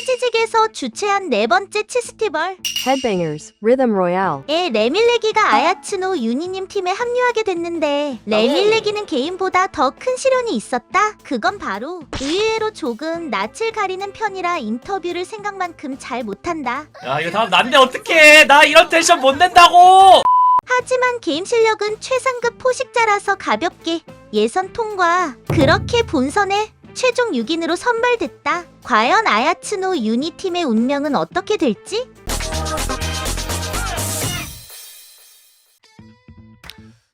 치즈직에서 주최한 네 번째 치스티벌 Headbangers, Rhythm Royale. 에 레밀레기가 아야츠노 유니님 팀에 합류하게 됐는데 레밀레기는 개인보다 더 큰 시련이 있었다. 그건 바로 의외로 조금 낯을 가리는 편이라 인터뷰를 생각만큼 잘 못한다. 야 이거 다음 난데 어떡해 나 이런 텐션 못 낸다고 하지만 게임 실력은 최상급 포식자라서 가볍게 예선 통과. 그렇게 본선에 최종 6인으로 선발됐다. 과연 아야츠노 유니 팀의 운명은 어떻게 될지?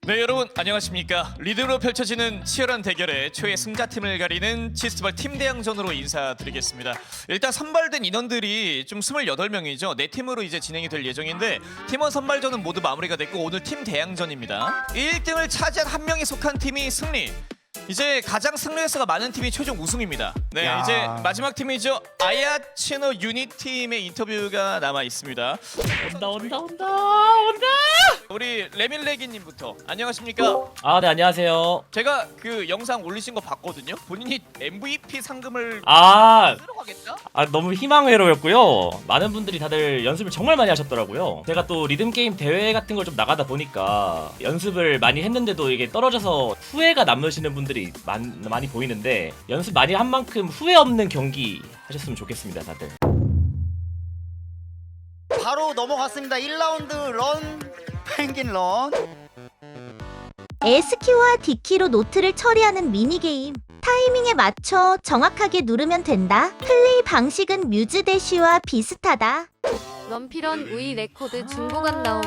네 여러분 안녕하십니까? 리듬으로 펼쳐지는 치열한 대결에 최애 승자팀을 가리는 치스티벌 팀 대항전으로 인사드리겠습니다. 일단 선발된 인원들이 좀 28명이죠. 네 팀으로 이제 진행이 될 예정인데 팀원 선발전은 모두 마무리가 됐고 오늘 팀 대항전입니다. 1등을 차지한 한 명이 속한 팀이 승리 이제 가장 승리 횟수가 많은 팀이 최종 우승입니다. 네, 야. 이제 마지막 팀이죠. 아야치노 유닛 팀의 인터뷰가 남아 있습니다. 온다 온다 온다 온다 우리 레밀레기님부터 안녕하십니까? 아 네 안녕하세요 제가 그 영상 올리신 거 봤거든요. 본인이 MVP 상금을 아, 들어가겠다? 아 너무 희망회로였고요 많은 분들이 다들 연습을 정말 많이 하셨더라고요 제가 또 리듬 게임 대회 같은 걸 좀 나가다 보니까 연습을 많이 했는데도 이게 떨어져서 후회가 남으시는 분들이 많, 많이 보이는데 연습 많이 한 만큼 후회 없는 경기 하셨으면 좋겠습니다 다들 바로 넘어갔습니다. 1라운드 런 펭귄 런. S키와 D키로 노트를 처리하는 미니게임. 타이밍에 맞춰 정확하게 누르면 된다. 플레이 방식은 뮤즈 대시와 비슷하다. 럼피런 우이 레코드 중고간 나옴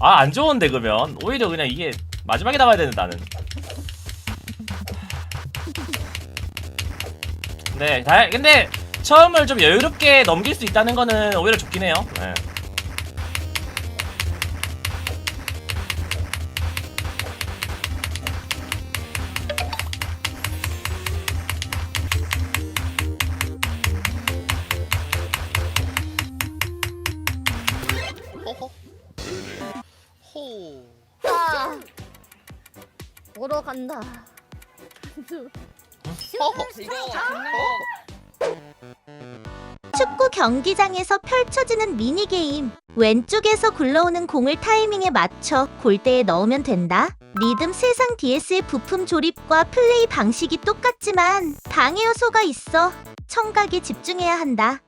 아 안 좋은데 그러면 오히려 그냥 이게 마지막에 나와야 되는 나는 네 다, 근데 처음을 좀 여유롭게 넘길 수 있다는 거는 오히려 좋긴 해요 네. 호호. 호. 아, 보러 간다. 호호. 축구 경기장에서 펼쳐지는 미니게임. 왼쪽에서 굴러오는 공을 타이밍에 맞춰 골대에 넣으면 된다. 리듬 세상 DS의 부품 조립과 플레이 방식이 똑같지만 방해 요소가 있어 청각에 집중해야 한다.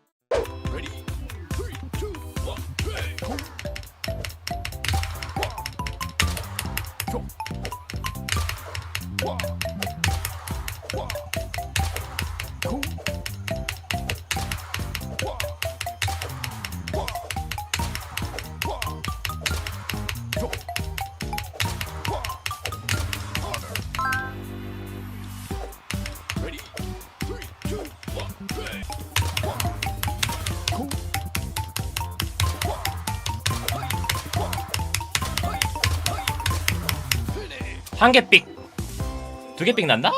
한 개 삑. 두 개 삑 난다?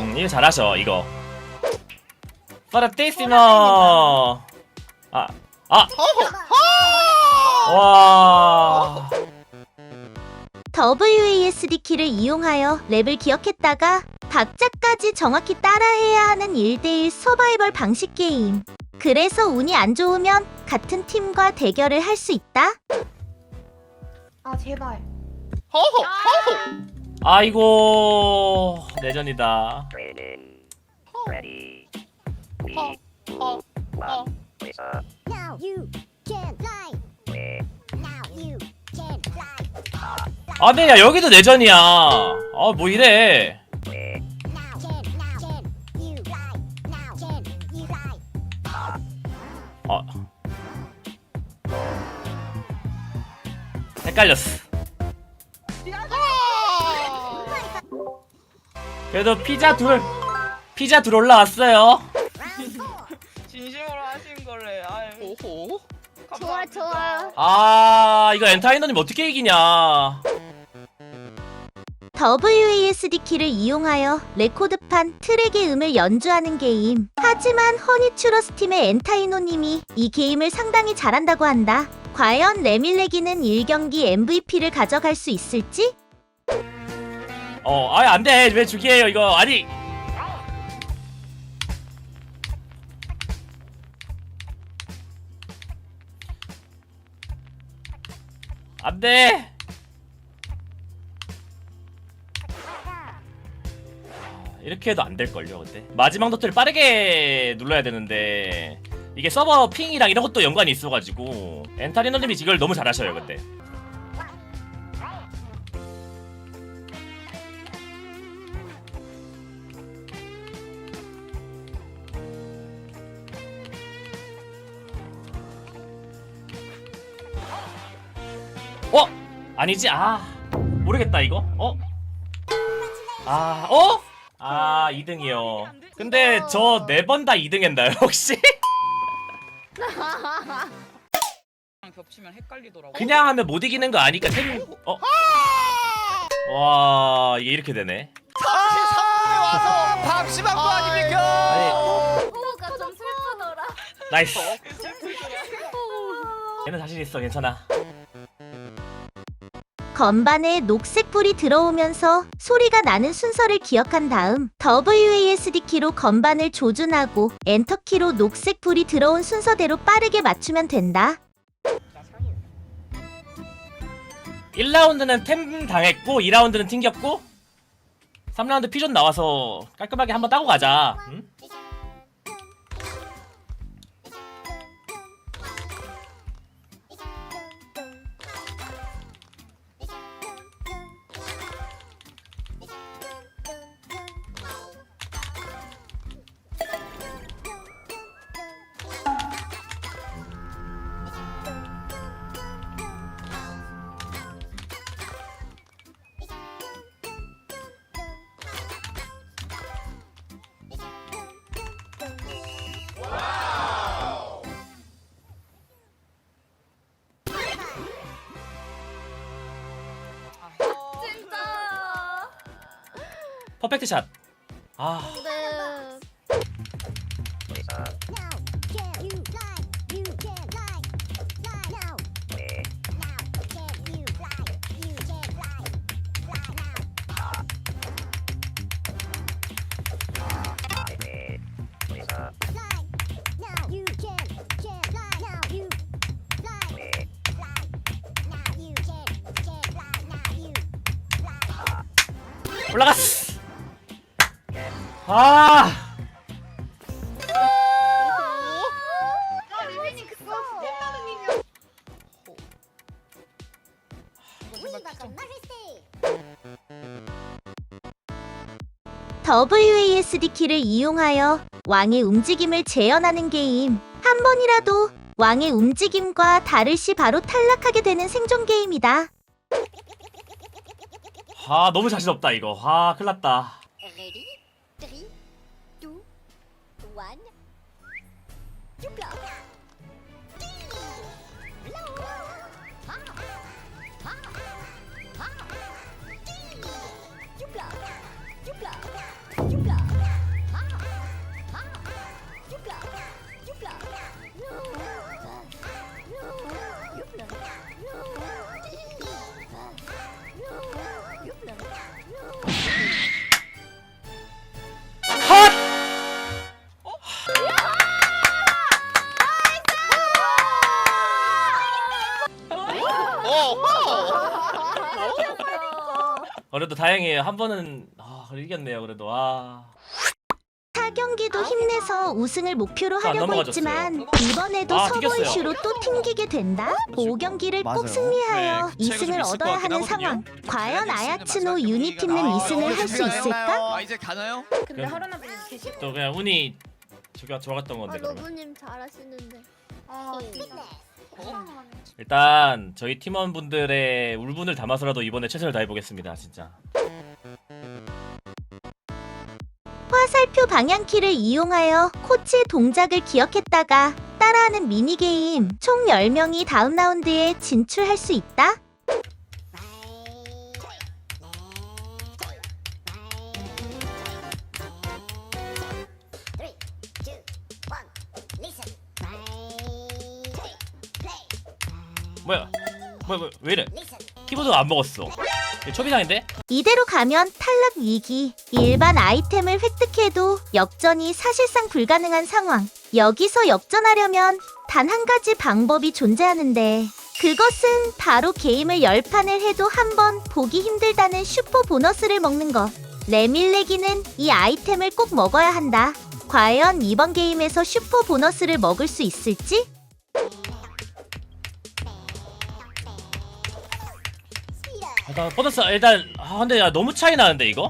음, 이거 잘하셔, 이거. 파라테이시노! 아, 아! 와. WASD 키를 이용하여 랩을 기억했다가 박자까지 정확히 따라해야 하는 1대1 서바이벌 방식 게임. 그래서 운이 안 좋으면 같은 팀과 대결을 할 수 있다. 아 제발. 호호. 호호. 아이고, 내전이다. Now you can fly. Now you can fly. 아, 근데 야, 여기도 내전이야. 아, 뭐 이래. Now can now can you fly. Now can you fly. 아. 헷갈렸어. 그래도 피자 둘, 피자 둘 올라왔어요. 진심으로 하신 거래. 아유, 호호. 좋아 좋아. 아, 이거 엔타이너님 어떻게 이기냐. WASD 키를 이용하여 레코드판 트랙의 음을 연주하는 게임. 하지만 허니츄러스 팀의 엔타이노님이 이 게임을 상당히 잘한다고 한다. 과연 레밀레기는 1경기 MVP를 가져갈 수 있을지? 어, 아예 안 돼. 왜 죽이에요, 이거. 아니. 안 돼. 아, 이렇게 해도 안 될걸요, 근데. 마지막 노트를 빠르게 눌러야 되는데. 이게 서버 핑이랑 이런 것도 연관이 있어가지고 엔타리너님이 이걸 너무 잘하셔요 근데 어? 아니지 아 모르겠다 이거 어? 아 어? 아 2등이요 근데 저 네 번 다 2등 했나요 혹시? 겹치면 헷갈리더라고. 그냥 하면 못 이기는 거 아니까 템 어? 와 이게 이렇게 되네 33분에 와서 밥심한 거 아닙니까? 아니 호가 좀 슬프더라. 나이스 얘는 자신 있어 괜찮아 건반에 녹색 불이 들어오면서 소리가 나는 순서를 기억한 다음 WASD 키로 건반을 조준하고 엔터 키로 녹색 불이 들어온 순서대로 빠르게 맞추면 된다. 1라운드는 템 당했고 2라운드는 튕겼고 3라운드 피존 나와서 깔끔하게 한번 따고 가자 응? Fly. Now you fly. 올라갔어 아. WASD 키를 이용하여 왕의 움직임을 재현하는 게임. 한 번이라도 왕의 움직임과 다를 시 바로 탈락하게 되는 생존 게임이다. 아 너무 자신 없다 이거 아 큰일 났다 No. 컷! 그래도 다행이에요 한 번은 이겼네요 그래도 아 타 경기도 힘내서 우승을 목표로 자, 하려고 넘어가졌어요. 했지만 이번에도 아, 서버. 이슈로 또 튕기게 된다. 5경기를 맞아요. 꼭 승리하여 네, 차이가 좀 2승을 있을 것 얻어야 같긴 하는 하거든요. 상황. 과연 마지막 아야츠노 경기가 유니팀은 아, 2승을 할수 어떻게 있을까? 아 이제 가나요? 근데 하루나분 계시. 또 그냥 운이 저기 좋았던 건데 아, 그러면 러브님 잘하시는데. 아, 일단 저희 팀원분들의 울분을 담아서라도 이번에 최선을 다해보겠습니다 진짜 화살표 방향키를 이용하여 코치의 동작을 기억했다가 따라하는 미니게임 총 10명이 다음 라운드에 진출할 수 있다. 뭐야 뭐야 뭐야 왜 이래. 키보드가 안 먹었어 초비상인데? 이대로 가면 탈락 위기. 일반 아이템을 획득해도 역전이 사실상 불가능한 상황. 여기서 역전하려면 단 한 가지 방법이 존재하는데 그것은 바로 게임을 10판을 해도 한 번 보기 힘들다는 슈퍼 보너스를 먹는 것. 레밀레기는 이 아이템을 꼭 먹어야 한다. 과연 이번 게임에서 슈퍼 보너스를 먹을 수 있을지? 일단 보너스 일단 아 근데 야 너무 차이 나는데 이거?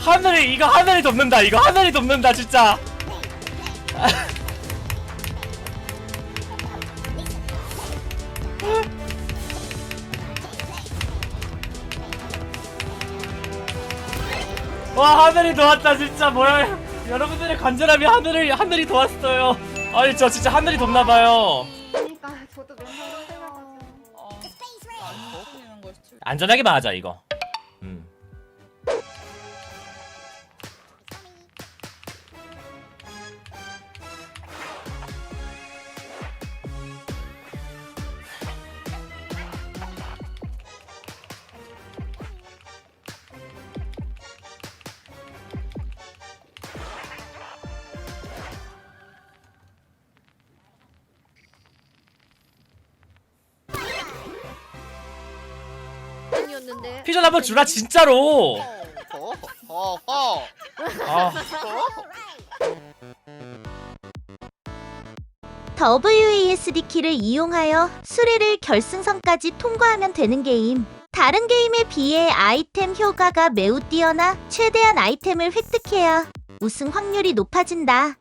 하늘이 이거 하늘이 덮는다 이거 하늘이 덮는다 진짜 와 하늘이 도왔다 진짜 뭐야 여러분들의 간절함이 하늘을 하늘이 도왔어요 아니 저 진짜 하늘이 덮나봐요 그러니까 저도 맨날 힘들어가지고. 어. 안전하게 맞아 이거 음. 아니었는데. 피전 한번 주라 진짜로 어. 아 WASD 키를 이용하여 수레를 결승선까지 통과하면 되는 게임. 다른 게임에 비해 아이템 효과가 매우 뛰어나 최대한 아이템을 획득해야 우승 확률이 높아진다.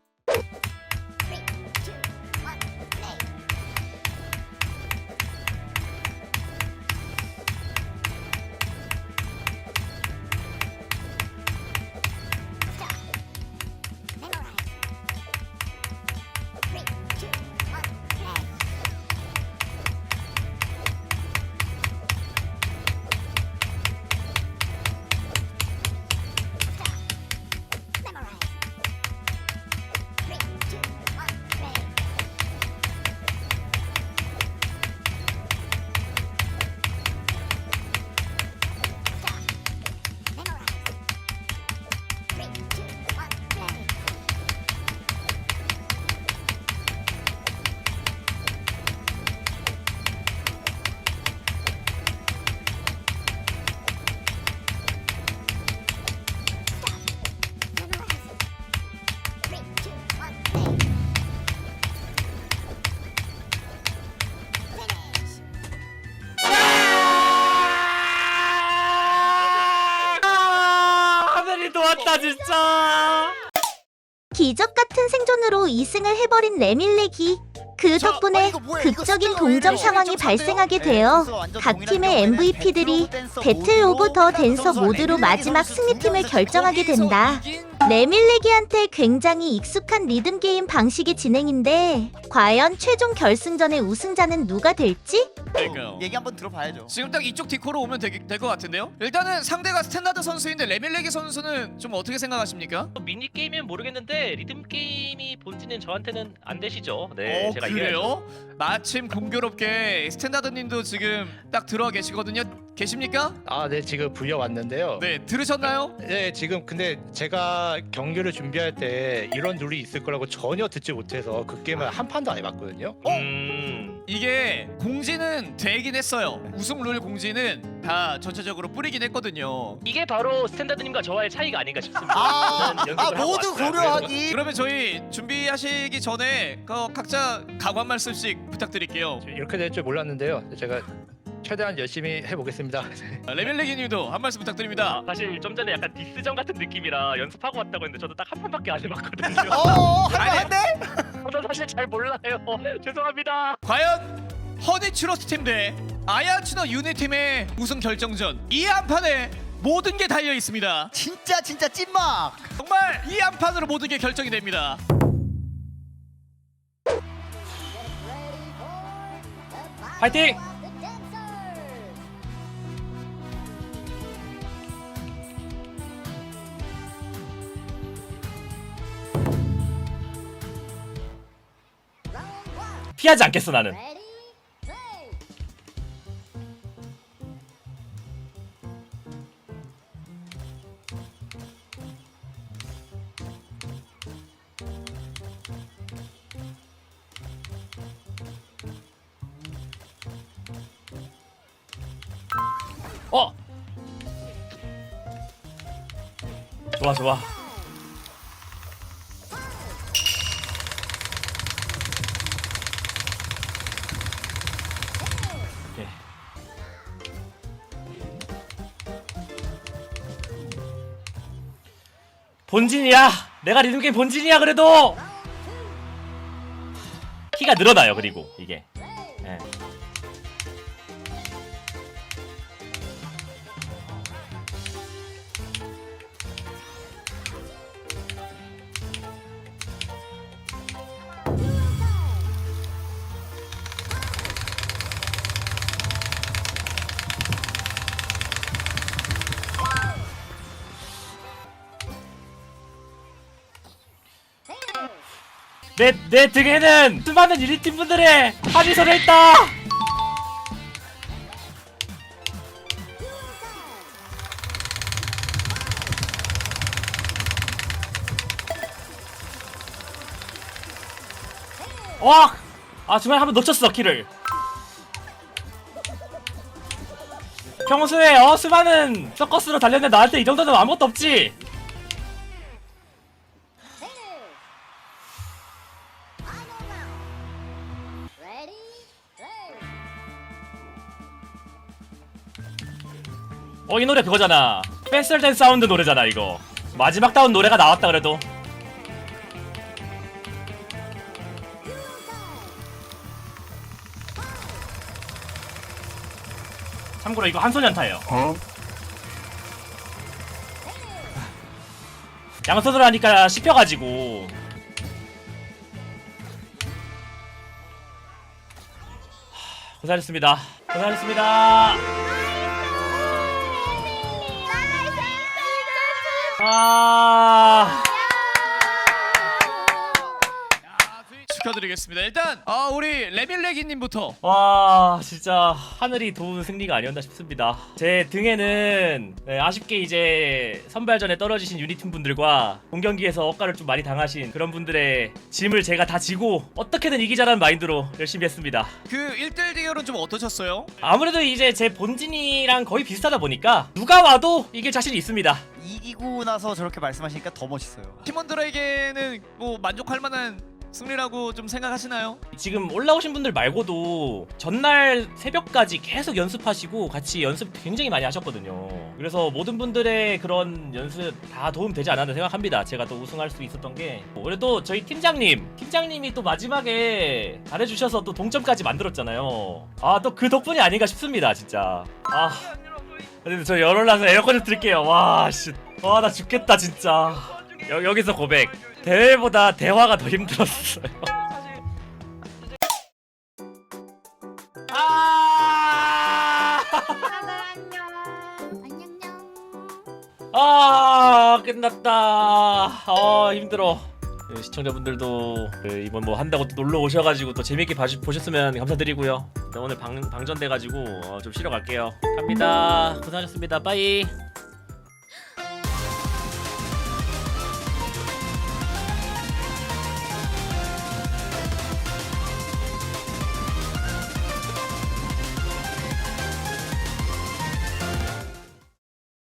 도왔다 진짜. 기적 같은 생존으로 2승을 해버린 레밀렉이 그 자, 덕분에 아, 뭐야? 극적인 동점? 상황이 발생하게. 되어 네, 각 팀의 MVP들이 배틀 오브 더딱 댄서 모드로 마지막 승리팀을 결정하게 된다. 레밀레기한테 굉장히 익숙한 리듬 게임 방식이 진행인데 과연 최종 결승전의 우승자는 누가 될지? 그러니까요. 얘기 한번 들어봐야죠. 지금 딱 이쪽 디코로 오면 될 것 같은데요? 일단은 상대가 스탠다드 선수인데 레밀레기 선수는 좀 어떻게 생각하십니까? 미니 게임은 모르겠는데 리듬 게임이 본진은 저한테는 안 되시죠 네 어 제가 그래요? 마침 공교롭게 스탠다드님도 지금 딱 들어와 계시거든요. 계십니까? 아, 네, 지금 불려 왔는데요. 네 들으셨나요? 네, 지금 근데 제가 경기를 준비할 때 이런 룰이 있을 거라고 전혀 듣지 못해서 그 게임을 한 판도 안 해봤거든요. 음... 이게 공지는 되긴 했어요. 우승 룰 공지는 다 전체적으로 뿌리긴 했거든요. 이게 바로 스탠다드님과 저와의 차이가 아닌가 싶습니다 아, 저는 연습을 아 하고 모두 왔어요. 고려하기. 그러면 저희 준비하시기 전에 그 각자 각오 한 말씀씩 부탁드릴게요. 이렇게 될 줄 몰랐는데요. 제가 최대한 열심히 해보겠습니다. 아, 레밀레기님도 한 말씀 부탁드립니다. 아, 사실 좀 전에 약간 디스전 같은 느낌이라 연습하고 왔다고 했는데 저도 딱 한 판밖에 안 해봤거든요 어, 아니. 할만한데? 저도 사실 잘 몰라요 죄송합니다 과연 허니 추러스 팀대 아야츠노 유니 팀의 우승 결정전 이 한 판에 모든 게 달려 있습니다. 진짜 진짜 찐막. 정말 이 한 판으로 모든 게 결정이 됩니다. 파이팅! 피하지 않겠어 나는! 어 좋아 좋아 본진이야. 내가 리듬게임 본진이야 그래도. 키가 늘어나요 그리고 이게 내, 내 등에는 수많은 유니팀 분들의 합이 서려 있다! 와! 아, 중간에 한번 놓쳤어, 키를. 평소에 어 수많은 서커스로 달렸는데 나한테 이 정도는 아무것도 없지? 어 이 노래 그거잖아. 펜슬 댄 사운드 노래잖아 이거. 마지막 다운 노래가 나왔다 그래도. 참고로 이거 한손 연타예요. 양손으로 하니까 씹혀가지고. 하, 고생하셨습니다. 고생하셨습니다 아 축하 드리겠습니다. 일단 아 우리 레밀레기님부터 와 진짜 하늘이 도운 승리가 아니었나 싶습니다 제 등에는 네, 아쉽게 이제 선발전에 떨어지신 유니팀 분들과 본경기에서 억가를 좀 많이 당하신 그런 분들의 짐을 제가 다 지고 어떻게든 이기자라는 마인드로 열심히 했습니다 그 1대1 대결은 좀 어떠셨어요? 아무래도 이제 제 본진이랑 거의 비슷하다 보니까 누가 와도 이길 자신이 있습니다 이기고 나서 저렇게 말씀하시니까 더 멋있어요. 팀원들에게는 뭐 만족할 만한 승리라고 좀 생각하시나요? 지금 올라오신 분들 말고도 전날 새벽까지 계속 연습하시고 같이 연습 굉장히 많이 하셨거든요. 그래서 모든 분들의 그런 연습 다 도움 되지 않았나 생각합니다. 제가 또 우승할 수 있었던 게. 그래도 저희 팀장님, 팀장님이 또 마지막에 잘해주셔서 또 동점까지 만들었잖아요. 아, 또 그 덕분이 아닌가 싶습니다, 진짜. 아. 근데 저 열올라서 에어컨 좀 틀게요. 와, 씨. 와, 나 죽겠다, 진짜. 여, 여기서 고백. 대회보다 대화가 더 힘들었어요. 아! 아 끝났다. 아 힘들어. 네, 시청자분들도 그 이번 뭐 한다고 또 놀러 오셔가지고 또 재밌게 봐주, 보셨으면 감사드리고요. 일단 오늘 방, 방전돼가지고 어, 좀 쉬러 갈게요. 갑니다. 고생하셨습니다. 빠이.